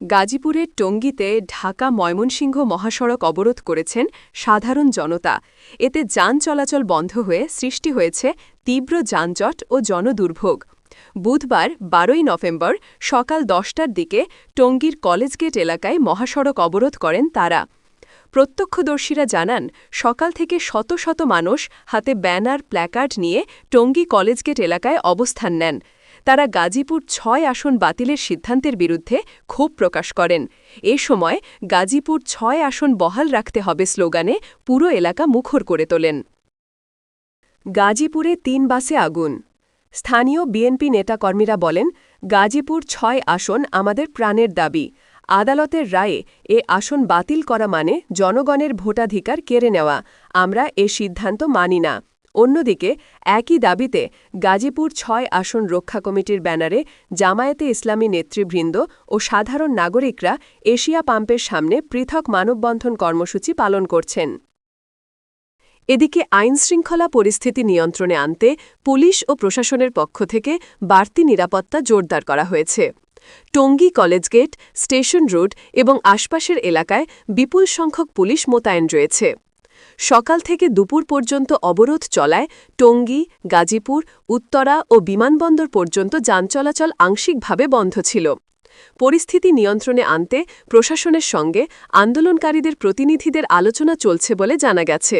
গাজীপুরের টঙ্গীতে ঢাকা ময়মনসিংহ মহাসড়ক অবরোধ করেছেন সাধারণ জনতা। এতে যান চলাচল বন্ধ হয়ে সৃষ্টি হয়েছে তীব্র যানজট ও জনদুর্ভোগ। বুধবার বারোই নভেম্বর সকাল দশটার দিকে টঙ্গীর কলেজগেট এলাকায় মহাসড়ক অবরোধ করেন তারা। প্রত্যক্ষদর্শীরা জানান, সকাল থেকে শত শত মানুষ হাতে ব্যানার, প্ল্যাকার্ড নিয়ে টঙ্গী কলেজগেট এলাকায় অবস্থান নেন। তারা গাজীপুর ছয় আসন বাতিলের সিদ্ধান্তের বিরুদ্ধে ক্ষোভ প্রকাশ করেন। এ সময় গাজীপুর ছয় আসন বহাল রাখতে হবে স্লোগানে পুরো এলাকা মুখর করে তোলেন। গাজীপুরে তিন বাসে আগুন। স্থানীয় বিএনপি নেতাকর্মীরা বলেন, গাজীপুর ছয় আসন আমাদের প্রাণের দাবি। আদালতের রায়ে এ আসন বাতিল করা মানে জনগণের ভোটাধিকার কেড়ে নেওয়া। আমরা এ সিদ্ধান্ত মানি না। অন্যদিকে, একই দাবিতে গাজীপুর ছয় আসন রক্ষা কমিটির ব্যানারে জামায়াতে ইসলামী নেতৃবৃন্দ ও সাধারণ নাগরিকরা এশিয়া পাম্পের সামনে পৃথক মানববন্ধন কর্মসূচি পালন করছেন। এদিকে আইনশৃঙ্খলা পরিস্থিতি নিয়ন্ত্রণে আনতে পুলিশ ও প্রশাসনের পক্ষ থেকে বাড়তি নিরাপত্তা জোরদার করা হয়েছে। Tongi college gate, station road এবং আশপাশের এলাকায় বিপুল সংখ্যক পুলিশ মোতায়েন রয়েছে। সকাল থেকে দুপুর পর্যন্ত অবরোধ চলায় টঙ্গী, গাজীপুর, উত্তরা ও বিমানবন্দর পর্যন্ত যান চলাচল আংশিকভাবে বন্ধ ছিল। পরিস্থিতি নিয়ন্ত্রণে আনতে প্রশাসনের সঙ্গে আন্দোলনকারীদের প্রতিনিধিদের আলোচনা চলছে বলে জানা গেছে।